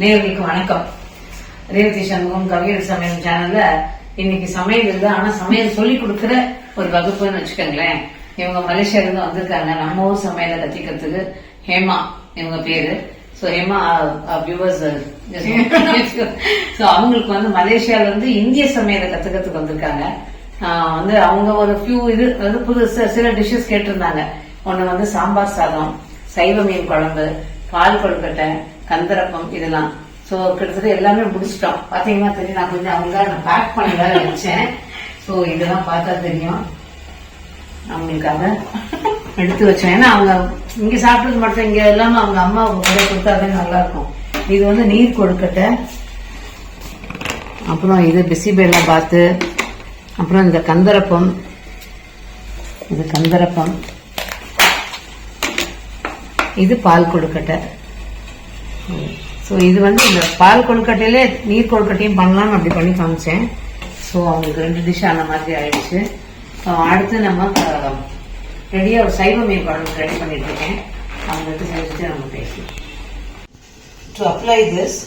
நேர்களுக்கு வணக்கம். ரேவதி சண்முகம் கவியல் சமையல் சேனல்ல இன்னைக்கு சமையல் இல்லை ஆனா சமையல் சொல்லி கொடுக்கிற ஒரு வகுப்புன்னு வச்சுக்கோங்களேன். இவங்க மலேசியால இருந்து வந்திருக்காங்க. நம்ம ஊர் சமையலை கத்திக்கிறதுக்கு ஹேமா இவங்க பேரு. சோ ஹேமா வியூவர்ஸ் சோ அவங்களுக்கு வந்து மலேசியால இருந்து இந்திய சமையலை கத்துக்கிறதுக்கு வந்திருக்காங்க. வந்து அவங்க ஒரு ஃபியூ இது வந்து புது சில டிஷ்ஷஸ் கேட்டிருந்தாங்க. ஒண்ணு வந்து சாம்பார் சாதம் சைவ மீன் குழம்பு பால் கொழுக்கட்டை கந்தரப்பம் இதெல்லாம். சோ கிட்டத்தட்ட எல்லாமே முடிச்சிட்டோம். பாத்தீங்கன்னா தெரியும் நான் கொஞ்சம் அவங்களுக்காக நான் பேக் பண்ணி வேற வச்சேன். சோ இதெல்லாம் பார்த்தா தெரியும். அவங்களுக்காக எடுத்து வச்சேன். ஏன்னா அவங்க இங்க சாப்பிட்டது மட்டும் இங்க எல்லாமே அவங்க அம்மா கூட கொடுத்தாதான் நல்லா இருக்கும் இது வந்து நீர் கொடுக்கட்டை. அப்புறம் இது பிசிபெல்லா பார்த்து அப்புறம் இந்த கந்தரப்பம். இது கந்தரப்பம். இது பால் கொடுக்கட்டை. ஸோ இது வந்து இந்த பால் கொழுக்கட்டையிலே நீர் கொழுக்கட்டையும் பண்ணலாம்னு அப்படி பண்ணி காமிச்சேன் ஸோ அவங்களுக்கு ரெண்டு டிஷ் ஆன மாதிரி ஆயிடுச்சு அடுத்து நம்ம ரெடியாக ஒரு சைவ மீன் குழம்பு ரெடி பண்ணிட்டு இருக்கேன் அவங்களுக்கு செஞ்சுட்டு நம்ம பேசலாம் டு அப்ளை திஸ்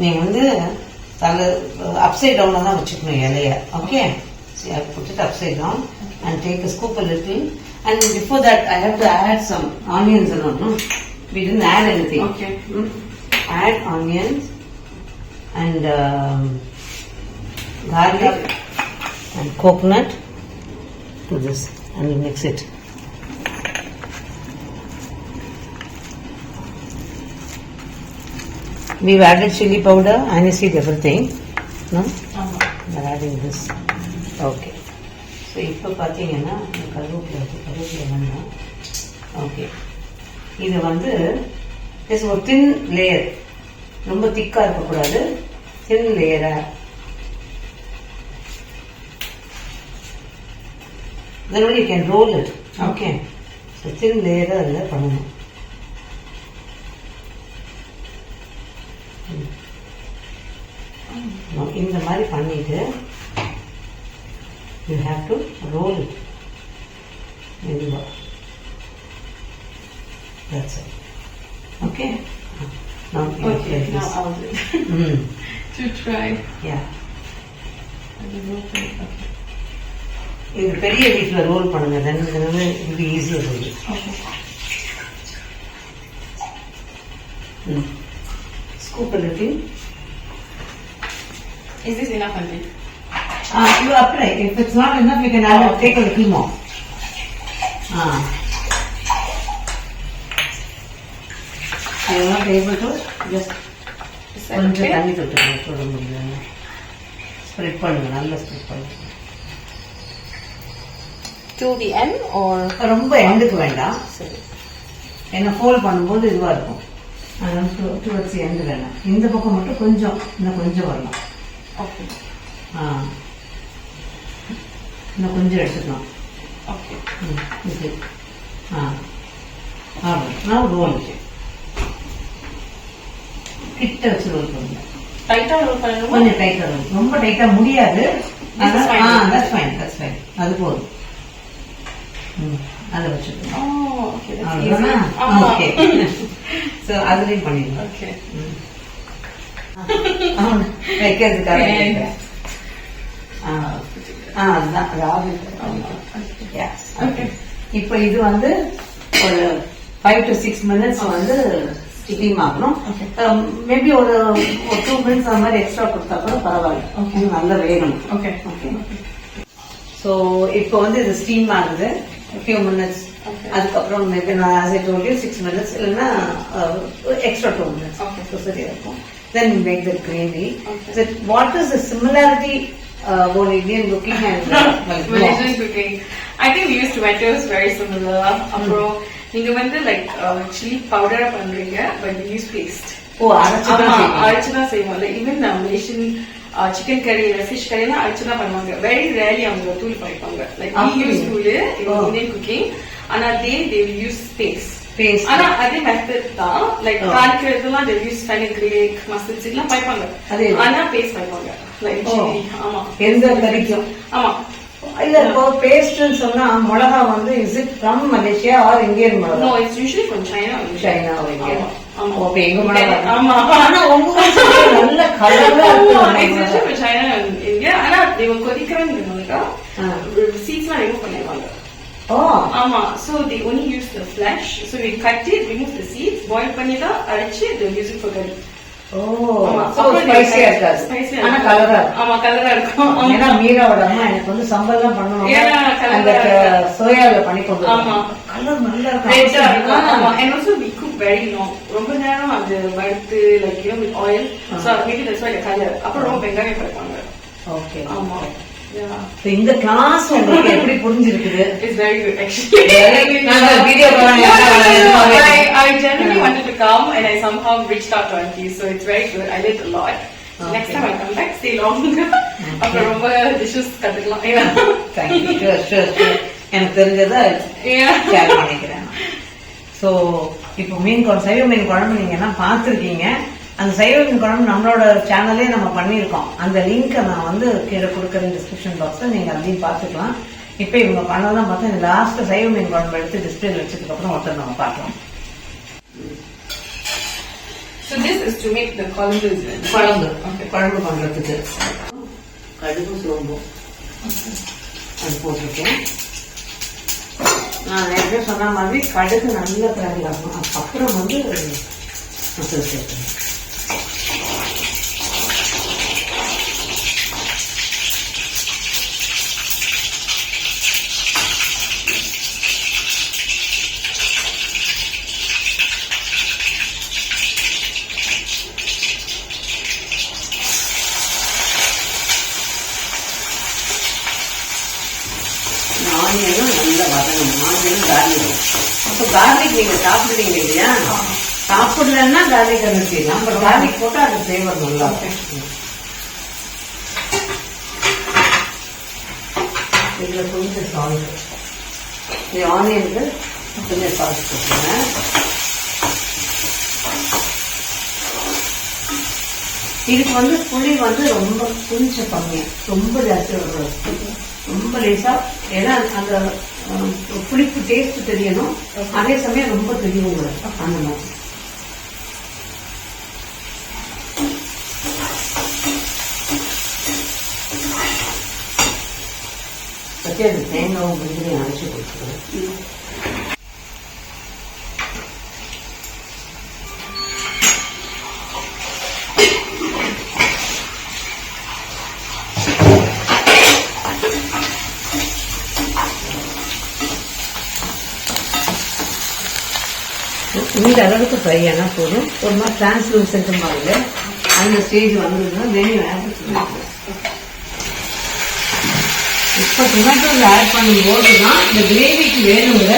நீ வந்து தலை அப்சைட் டவுனில் தான் வச்சுக்கணும் இலைய okay put it upside down and take a scoop a little and before that I have to add some onions and all, no? We didn't add anything. Okay. Mm. Add onions and um, garlic and coconut to this and we mix it. We've added chili powder, aniseed, everything. No? We're adding this. Okay. So இப்போ பார்த்தீங்கன்னா கருவேப்பிலை. கருவேப்பிலை வேண்டாம் okay இது வந்து is ஒரு தின் layer ரொம்ப திக்காக இருக்கக்கூடாது தின் லேயரா then only you can roll it okay so thin layer அதில் பண்ணணும் இந்த மாதிரி பண்ணிட்டு have to roll it மெதுவா that's it to try. yeah I will open it. Okay. இது பெரிய வீட்டில் ரோல் பண்ணுங்க தென் வந்து இது ஈஸியாக roll Okay. Scoop little Is this enough, Auntie? Ah, you apply. If it's not enough, you can add, Oh, okay. take a little more. Ah. Are you not able to just Is that கொஞ்சம்? தண்ணி தொட்டுங்க தொட முடியல spread பண்ணுங்க நல்லா spread பண்ணுங்க the end or? ரொம்ப எண்டுக்கு வேண்டாம் ஏன்னா ஃபோல்ட் பண்ணும்போது இதுவா இருக்கும் அதனால டுவர்ட்ஸ் எண்டு வேண்டாம் இந்த பக்கம் மட்டும் கொஞ்சம் இன்னும் கொஞ்சம் வரலாம் Okay. ஆ இன்னும் கொஞ்சம் எடுத்துக்கலாம் Okay. ம், இது ஆ ஆமாம் நான் ரோல் கிட்ட வச்சு ரோல் பண்ணுங்க Tight roll பண்ணணுமா? கொஞ்சம் டைட்டா ரோல் ரொம்ப டைட்டா முடியாது. தட்ஸ் ஃபைன் தட்ஸ் ஃபைன் அது போதும். அதை வச்சுக்கணும். ஓகே ஸோ அதுலேயும் பண்ணிடலாம். அவன் வைக்கிறதுக்காக. ஆ அதுதான். ராகு. இப்போ இது வந்து ஒரு ஃபைவ் டு சிக்ஸ் மினிட்ஸ் வந்து ஸ்டிக்கிங் ஆகணும். மேபி ஒரு ஒரு டூ மினிட்ஸ் அந்த மாதிரி எக்ஸ்ட்ரா கொடுத்தா கூட பரவாயில்ல. நல்லா வேகணும் Okay. ஓகே ஸோ இப்போ வந்து இது ஸ்டீம் ஆகுது ஃபியூ மினிட்ஸ். அதுக்கப்புறம் மேபி நான் as I told you six minutes இல்லைன்னா எக்ஸ்ட்ரா டூ மினிட்ஸ். ஸோ சரியா இருக்கும் then make the gravy. What is the similarity ஒரு Indian cooking Malaysian cooking. I think we use tomatoes very similar. அப்புறம் நீங்க வந்து like chilli பவுடரா பண்றீங்க but use paste. ஓ செய்வீங்க. அரைச்சுதான் செய்வோம் லைக் ஈவன் மலேசியன் சிக்கன் கறி இல்ல ஃபிஷ் கறி எல்லாம் அரைச்சுதான் பண்ணுவாங்க வெரி ரேர்லி அவங்க தூள் பண்ணிப்பாங்க லைக் use தூள். இந்தியன் குக்கிங் ஆனா will use paste Paste. ஆனா அதே மெத்தட் தான் லைக். தாளிக்கிறதுலாம் will use fenugreek mustard seed எல்லாம் பாய்ப்பாங்க அதே. ஆனா பேஸ்ட் பண்ணுவாங்க லைக் ஆமா எந்த கறிக்கும் ஆமா இல்ல இப்போ பேஸ்ட்னு சொன்னா மிளகா வந்து is it from Malaysia or Indian மிளகா it's usually from China or India. China or India. ஆமா. ஆமா. ஓ, அப்ப எங்க வரலாம். ஆமா. ஆனா உங்க நல்ல கலரா ஆமா, it's இருக்கு different from China and India. ஆனா இவங்க கொதிக்கிறாங்க ஆ. சீட்ஸ்லாம் remove பண்ணிடுவாங்க ஆமா so they only use the flesh so we cut it remove the seeds boil பண்ணி தான் அரைச்சு they use it for curry ஆனா. கலரா ஆமா கலரா இருக்கும். ஏன்னா மீராவோட அம்மா எனக்கு வந்து ஏன்னா colour அந்த சோயால பண்ணி கொண்டு ஆமா. கலர் நல்லா இருக்கும். long. ரொம்ப நேரம் அது வறுத்து that's why the color. அப்புறம் ரொம்ப வெங்காயம் கிடைப்பாங்க. ஓகே ஆமா. இந்த கிளாஸ் உங்களுக்கு எப்படி புரிஞ்சிருக்குது. நாங்க I, I genuinely wanted to come and I somehow reached out to auntie. So it's very good. I learned a lot. So Next Okay. time I come back, stay long. அப்புறம் ரொம்ப dishes கத்துக்கலாம். Yeah. Thank you. Sure, sure, sure. எனக்கு தெரிஞ்சதை Yeah. Share பண்ணிக்கிறேன் so இப்போ மீன் குழம்பு சைவ மீன் குழம்பு நீங்க எல்லாம் பார்த்துருக்கீங்க அந்த சைவ மீன் குழம்பு நம்மளோட சேனல்லே நம்ம பண்ணியிருக்கோம் அந்த லிங்கை நான் வந்து கீழே கொடுக்குறேன் டிஸ்கிரிப்ஷன் பாக்ஸில் நீங்கள் அதையும் பார்த்துக்கலாம் இப்போ இவங்க பண்ணதான் பார்த்தா இந்த லாஸ்ட் சைவ மீன் குழம்பு எடுத்து டிஸ்பிளேல வச்சதுக்கு அப்புறம் ஒருத்தர் நம்ம பார்க்கலாம் So this is to make the. குழம்பு Okay. குழம்பு பண்றதுக்கு கடுகு சோம்பும் அது போட்டிருக்கேன். நான் ஏற்கனவே சொன்ன மாதிரி கடுகு நல்லா பிறகு அப்புறம் வந்து மசாலா சாப்பிடுவீங்க இல்லையா? சாப்பிடலன்னா கார்லிக் நிறுத்திடலாம் பட் கார்லிக் போட்டா அது ஃப்ளேவர் நல்லா இதுல கொஞ்சம் சால்ட் ஆனியனுக்கு கொஞ்சம் சால்ட் போட்டுருங்க. இதுக்கு வந்து புளி வந்து ரொம்ப கொஞ்சம் கம்மியா ரொம்ப ஜாஸ்தி வரக்கூடாது ரொம்ப லேசா. ஏன்னா அந்த புளிப்பு டேஸ்ட் தெரியணும். அதே சமயம் ரொம்ப தெரியவும் கூடாது அந்த மாதிரி. அது தேங்காவும் வெங்காயம் அரைச்சி கொடுத்துருவேன். இந்த அளவுக்கு ஃப்ரை ஆனா போதும் ஒரு மாதிரி டிரான்ஸ்லூசன்ட் மாதிரி அந்த ஸ்டேஜ் வந்ததுன்னா வெனியும் ஆட் இப்போ டொமேட்டோஸ் ஆட் பண்ணும்போது தான் இந்த கிரேவிக்கு வேணுங்கிற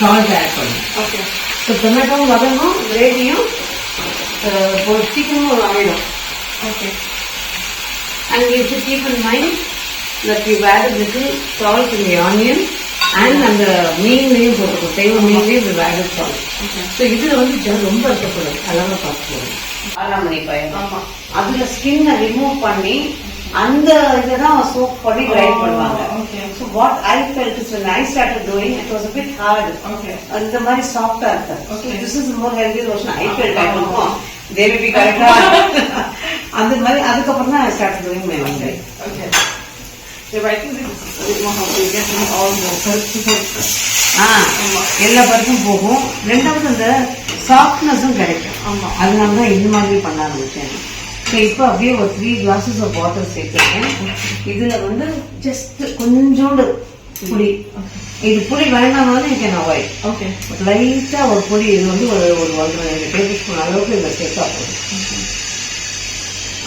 சால்ட் ஆட் பண்ணணும் Okay. ஸோ டொமேட்டோவும் வதங்கும் கிரேவியும் சீக்கிரமும் ஆயிடும் Okay. And you should keep in mind that you've added little salt in the onion and அந்த மீன்லையும் போட்டுக்கணும். தெய்வ மீன்லையும் we've added salt. So இதுல வந்து ஜ- ரொம்ப இருக்கக்கூடாது அளவா பார்த்துக்கணும் ஆறாம் மணி பயம் ஆமா. அதுல ஸ்கின்னை ரிமூவ் பண்ணி அந்த இதுதான் சோப் பண்ணி கிரைண்ட் Oh, பண்ணுவாங்க. okay. So what I felt is when I started doing it was a bit hard. Okay. அந்த மாதிரி சாஃப்டா இருக்கு Okay. This is more healthy Roshan I felt I know they may be கரெக்டா அந்த மாதிரி அதுக்கப்புறம் தான் I start doing my life எல்லா பருப்பும் போகும். ரெண்டாவது அந்த சாஃப்ட்னஸும் கிடைக்கும். ஆமா. அதனால தான் இந்த மாதிரி பண்ண ஆரம்பிச்சேன். ஸோ இப்போ அப்படியே ஒரு த்ரீ கிளாஸஸ் ஆஃப் வாட்டர் சேர்த்துருக்கேன். இதுல வந்து ஜஸ்ட் கொஞ்சோண்டு புளி. இது புளி வேண்டாம்னாலும் you can avoid. Okay. லைட்டா ஒரு பொடி இது வந்து ஒரு ஒரு ஒன்றரை ரெண்டு டேபிள் ஸ்பூன் அளவுக்கு இதில் சேர்த்தா போதும்.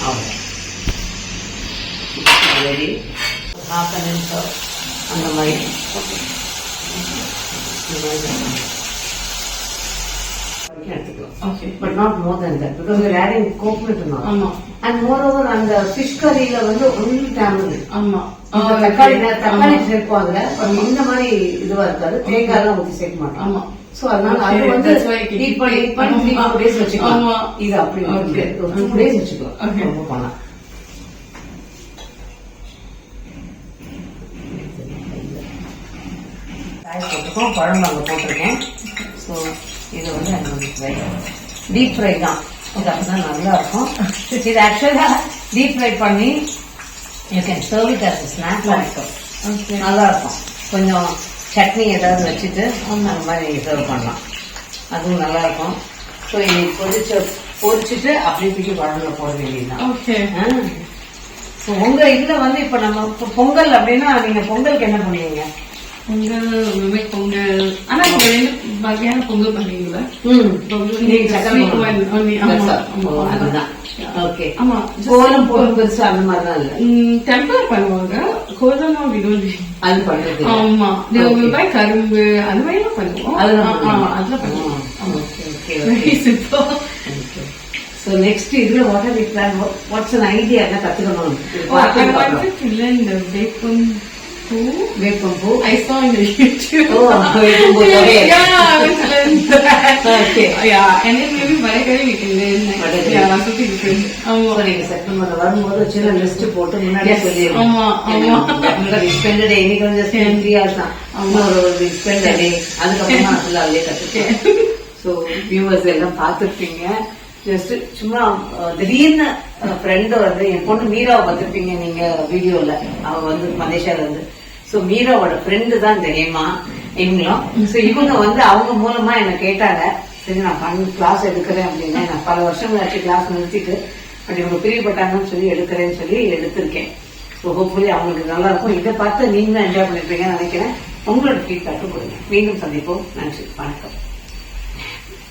அவ்வளோ ரெடி நிமிஷம் அந்த மாதிரி. பட் நாட் மோர் moreover அந்த ஃபிஷ் கறியில வந்து only tamarind. ஆமா. தக்காளி. தக்காளி but இந்த மாதிரி இதுவா இருக்காது. தேங்காய் எல்லாம் ஊத்தி சேர்க்க மாட்டோம். ஆமா. சோ அதனால அது வந்து ஹீட் பண்ணி ஹீட் பண்ணி டேஸ் வச்சுக்கலாம். இது அப்படி டூ டேஸ் வச்சுக்கலாம். ரொம்ப காய் போட்டுக்கோம் குழம்பு அங்கே போட்டிருக்கேன் ஸோ இதை வந்து வந்து ஃப்ரை டீப் ஃப்ரை தான். இது அப்படிதான் நல்லா இருக்கும். இது ஆக்சுவலா டீப் ஃப்ரை பண்ணி you can serve it as snack also okay நல்லா இருக்கும். கொஞ்சம் சட்னி ஏதாவது வச்சுட்டு அந்த மாதிரி சர்வ் பண்ணலாம். அதுவும் நல்லா இருக்கும். ஸோ இன்னைக்கு பொரிச்சு பொரிச்சுட்டு அப்படியே தூக்கி குழம்புல போட வேண்டியதுதான். உங்க இதுல வந்து இப்ப நம்ம இப்ப பொங்கல் அப்படின்னா நீங்க பொங்கலுக்கு என்ன பண்ணுவீங்க? பொங்கல் விவேக் பொங்கல். ஆனா இப்போ ரெண்டு வகையான பொங்கல் பண்ணுவீங்களா ஓகே ஆமா கோலம் பெருசு அந்த மாதிரிலாம் இல்ல. டெம்பர் பண்ணுவாங்க. கோலமா விடுவது அது இல்ல. ஆமா. விவாய் கரும்பு அந்த மாதிரி எல்லாம் பண்ணுவோம். அதெல்லாம் பண்ணுவோம். next இதுல plan? What- What's an idea? என்ன பார்த்து பார்க்கணும். வேப்பம் பூ I saw in the YouTube. Oh, வேப்பம் பூ ஆமா. நீங்க செப்டம்பர்ல வரும்போது சின்ன லிஸ்ட் போட்டு முன்னாடியே Yes. சொல்லிடுங்க ஆமா, ஆமா. ஸ்பெண்ட் டே இன்னைக்கு வந்து ஸ்பெண்ட் த்ரீ ஹவர்ஸ் தான். ஆமா. ஒரு ஸ்பெண்ட் டே அதுக்கப்புறமா ஃபுல்லா அப்படியே கத்துக்கேன் ஸோ வியூவர்ஸ் எல்லாம் பார்த்துருப்பீங்க. ஜஸ்ட் சும்மா திடீர்னு ஃப்ரெண்டு வந்து என் பொண்ணு மீராவை பார்த்துருப்பீங்க நீங்க வீடியோல. அவ வந்து மலேசியால இருந்து. ஸோ மீராவோட ஃப்ரெண்டு தான் தெரியுமா? ஹேமா இவங்களும் ஸோ இவங்க வந்து அவங்க மூலமா என்ன கேட்டாங்க. சரி நான் பண்ண கிளாஸ் எடுக்கிறேன் அப்படின்னா நான் பல வருஷங்கள் ஆச்சு கிளாஸ் நிறுத்திட்டு. பட் இவங்க பிரியப்பட்டாங்கன்னு சொல்லி எடுக்கிறேன்னு சொல்லி எடுத்திருக்கேன். ஸோ ஹோப்ஃபுல்லி அவங்களுக்கு நல்லா இருக்கும் இதை பார்த்து நீங்களும் என்ஜாய் பண்ணிருப்பீங்கன்னு நினைக்கிறேன். உங்களோட ஃபீட்பேக்கும் கொடுங்க. மீண்டும் சந்திப்போம். நன்றி. வணக்கம்.